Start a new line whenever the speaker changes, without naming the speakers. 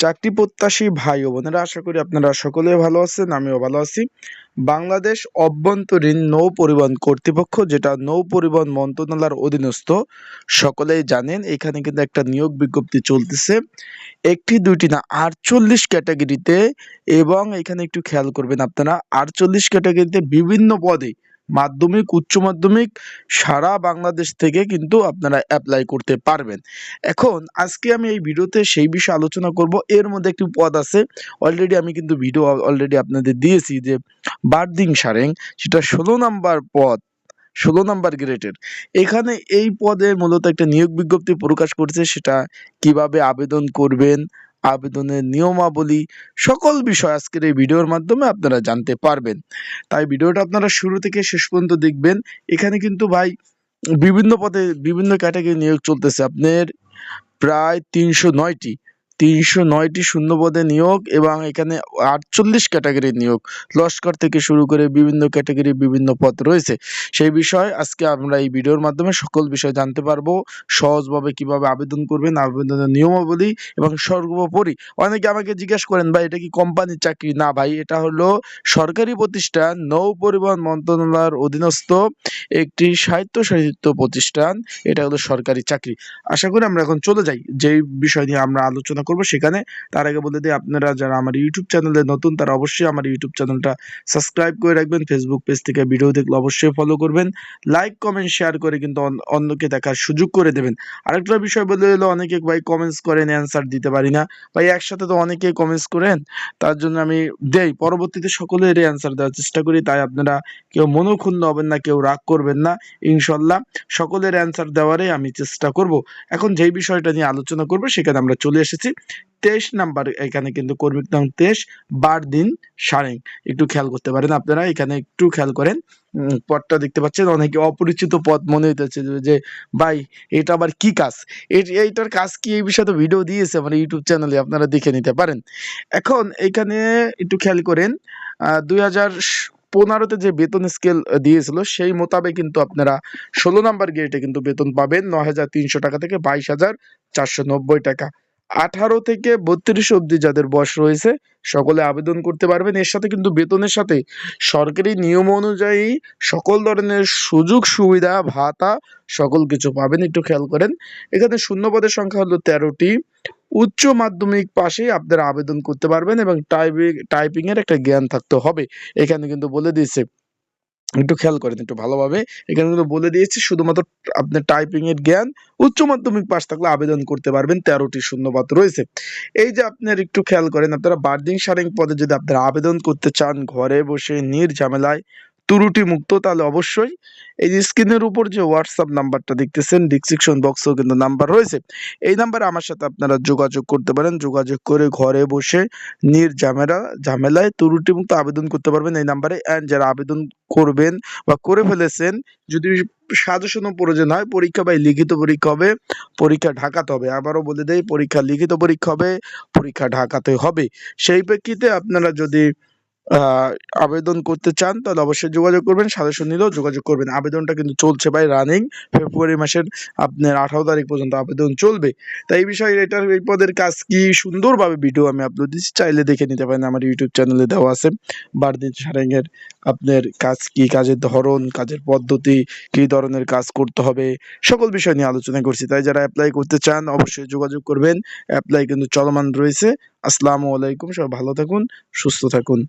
চাকরি প্রত্যাশী ভাই ও বোনেরা, আশা করি আপনারা সকলে ভালো আছেন, আমিও ভালো আছি। বাংলাদেশ অভ্যন্তরীণ নৌ পরিবহন কর্তৃপক্ষ, যেটা নৌ পরিবহন মন্ত্রণালয়ের অধীনস্থ, সকলেই জানেন, এখানে কিন্তু একটা নিয়োগ বিজ্ঞপ্তি চলতেছে। একটি, দুইটি না, আটচল্লিশ ক্যাটাগরিতে এবং এখানে একটু খেয়াল করবেন আপনারা, আটচল্লিশ ক্যাটাগরিতে বিভিন্ন পদে মাধ্যমিক, উচ্চ মাধ্যমিক, সারা বাংলাদেশ থেকে কিন্তু আপনারা অ্যাপ্লাই করতে পারবেন। এখন আজকে আমি এই ভিডিওতে সেই বিষয়ে আলোচনা করব। এর মধ্যে একটি পদ আছে। অলরেডি আমি কিন্তু ভিডিও অলরেডি আপনাদের দিয়েছি যে বার্দিং সারেং, সেটা ষোলো নাম্বার পদ, ষোলো নাম্বার গ্রেডের। এখানে এই পদে মূলত একটা নিয়োগ বিজ্ঞপ্তি প্রকাশ করছে, সেটা কীভাবে আবেদন করবেন আবেদনের নিয়মাবলী সকল বিষয় আজকের এই ভিডিওর মাধ্যমে আপনারা জানতে পারবেন। তাই ভিডিওটা আপনারা শুরু থেকে শেষ পর্যন্ত দেখবেন। এখানে কিন্তু ভাই বিভিন্ন পদে বিভিন্ন ক্যাটাগরি নিয়োগ চলতেছে। আপনার প্রায় তিনশো নয়টি। তিনশো নয়টি শূন্যপদে নিয়োগ এবং এখানে আটচল্লিশ ক্যাটাগরির নিয়োগ। লস্কর থেকে শুরু করে বিভিন্ন ক্যাটাগরি বিভিন্ন পদ রয়েছে। সেই বিষয়ে আজকে আমরা এই ভিডিওর মাধ্যমে সকল বিষয় জানতে পারব। সহজভাবে কীভাবে আবেদন করবেন, আবেদনের নিয়মাবলী এবং সর্বোপরি। অনেকে আমাকে জিজ্ঞেস করেন, ভাই, এটা কি কোম্পানির চাকরি? না, ভাই, এটা হলো সরকারি প্রতিষ্ঠান, নৌ পরিবহন মন্ত্রণালয়ের অধীনস্থ একটি স্বায়ত্তশাসিত প্রতিষ্ঠান। এটা হলো সরকারি চাকরি। আশা করি আমরা এখন চলে যাই। যেই বিষয় নিয়ে আমরা আলোচনা করব সেখানে। তার আগে বলে দিই, আপনারা যারা আমার ইউটিউব চ্যানেলে নতুন, তারা অবশ্যই আমার ইউটিউব চ্যানেলটা সাবস্ক্রাইব করে রাখবেন। ফেসবুক পেজ থেকে ভিডিও দেখলে অবশ্যই ফলো করবেন। লাইক কমেন্ট শেয়ার করে কিন্তু অন্যকে দেখার সুযোগ করে দেবেন। আরেকটা বিষয় বলে হলো অনেকে ভাই কমেন্টস করেন অ্যান্সার দিতে পারি না। ভাই, একসাথে তো অনেকেই কমেন্টস করেন। তার জন্য আমি দেই, পরবর্তীতে সকলের অ্যান্সার দেওয়ার চেষ্টা করি। তাই আপনারা কেউ মনোক্ষুণ্ণ হবেন না, কেউ রাগ করবেন না, ইনশাল্লাহ। সকলের অ্যান্সার দেওয়ারই আমি চেষ্টা করব। এখন যেই বিষয়টা নিয়ে আলোচনা করব, সেখানে আমরা চলে এসেছি। তেইশ নাম্বার এখানে কিন্তু কর্মী নাম তেইশ বার দিন সারেং। একটু খেয়াল করতে পারেন আপনারা, এখানে একটু খেয়াল করেন। পদটা দেখতে পাচ্ছেন, অনেকে অপরিচিত পদ মনে হইতেছে যে- যে ভাই, এটা আবার কি কাজ? এইটার কাজ কি? এই বিষয়ে তো ভিডিও দিয়েছে আমার ইউটিউব চ্যানেলে, আপনারা দেখে নিতে পারেন। এখন এখানে একটু খেয়াল করেন দুই হাজার পনেরোতে যে বেতন স্কেল দিয়েছিল, সেই মোতাবেক কিন্তু আপনারা ষোলো নাম্বার গেটে কিন্তু বেতন পাবেন ন হাজার তিনশো টাকা থেকে বাইশ হাজার চারশো নব্বই টাকা। আঠারো থেকে বত্রিশ অবধি যাদের বয়স রয়েছে, সকলে আবেদন করতে পারবেন। এর সাথে কিন্তু বেতনের সাথে সরকারি নিয়ম অনুযায়ী সকল ধরনের সুযোগ সুবিধা, ভাতা সকল কিছু পাবেন। একটু খেয়াল করেন, এখানে শূন্যপদের সংখ্যা হলো তেরোটি। উচ্চ মাধ্যমিক পাশে আপনারা আবেদন করতে পারবেন এবং টাইপিং টাইপিং এর একটা জ্ঞান থাকতে হবে। এখানে কিন্তু বলে দিয়েছে একটু খেয়াল করেন একটু ভালোভাবে। এখানে কিন্তু বলে দিয়েছি, শুধুমাত্র আপনার টাইপিং এর জ্ঞান, উচ্চ মাধ্যমিক পাশ থাকলে আবেদন করতে পারবেন, তেরোটি শূন্যপাত রয়েছে। এই যে আপনার একটু খেয়াল করেন, আপনারা বার্ডিং সারিং পদে যদি আপনারা আবেদন করতে চান, ঘরে বসে নির্ঝামেলায় ত্রুটি মুক্ত তাহলে অবশ্যই এই যে স্ক্রিনের উপর যে হোয়াটসঅ্যাপ নাম্বারটা দেখতেছেন ডিসক্রিপশন বক্সেও কিন্তু নাম্বার রয়েছে। এই নাম্বারে আমার সাথে আপনারা যোগাযোগ করতে পারেন। যোগাযোগ করে ঘরে বসে নির্ঝামেলা ঝামেলায় ত্রুটি মুক্ত আবেদন করতে পারবেন এই নাম্বারে। অ্যান্ড যারা আবেদন করবেন বা করে ফেলেছেন, যদি সাজেশনও প্রয়োজন হয়, পরীক্ষা বা লিখিত পরীক্ষা হবে, পরীক্ষা ঢাকাতে হবে। আবারও বলে দেয় পরীক্ষা, লিখিত পরীক্ষা হবে, পরীক্ষা ঢাকাতে হবে। সেই প্রেক্ষিতে আপনারা যদি আবেদন করতে চান, তাহলে অবশ্যই যোগাযোগ করবেন, সাজেশন নিলেও যোগাযোগ করবেন। আবেদনটা কিন্তু চলছে ভাই রানিং ফেব্রুয়ারি মাসের আপনার আঠারো তারিখ পর্যন্ত আবেদন চলবে। তাই এই বিষয়ে এটার এই পদের কাজ কি? সুন্দরভাবে ভিডিও আমি আপলোড দিচ্ছি, চাইলে দেখে নিতে পারেন, আমার ইউটিউব চ্যানেলে দেওয়া আছে। বারদিন সারেঙ্গের আপনার কাজ কি? কাজের ধরন, কাজের পদ্ধতি, কী ধরনের কাজ করতে হবে? সকল বিষয় নিয়ে আলোচনা করছি। তাই যারা অ্যাপ্লাই করতে চান, অবশ্যই যোগাযোগ করবেন। অ্যাপ্লাই কিন্তু চলমান রয়েছে। আসসালামু আলাইকুম, সবাই ভালো থাকুন, সুস্থ থাকুন।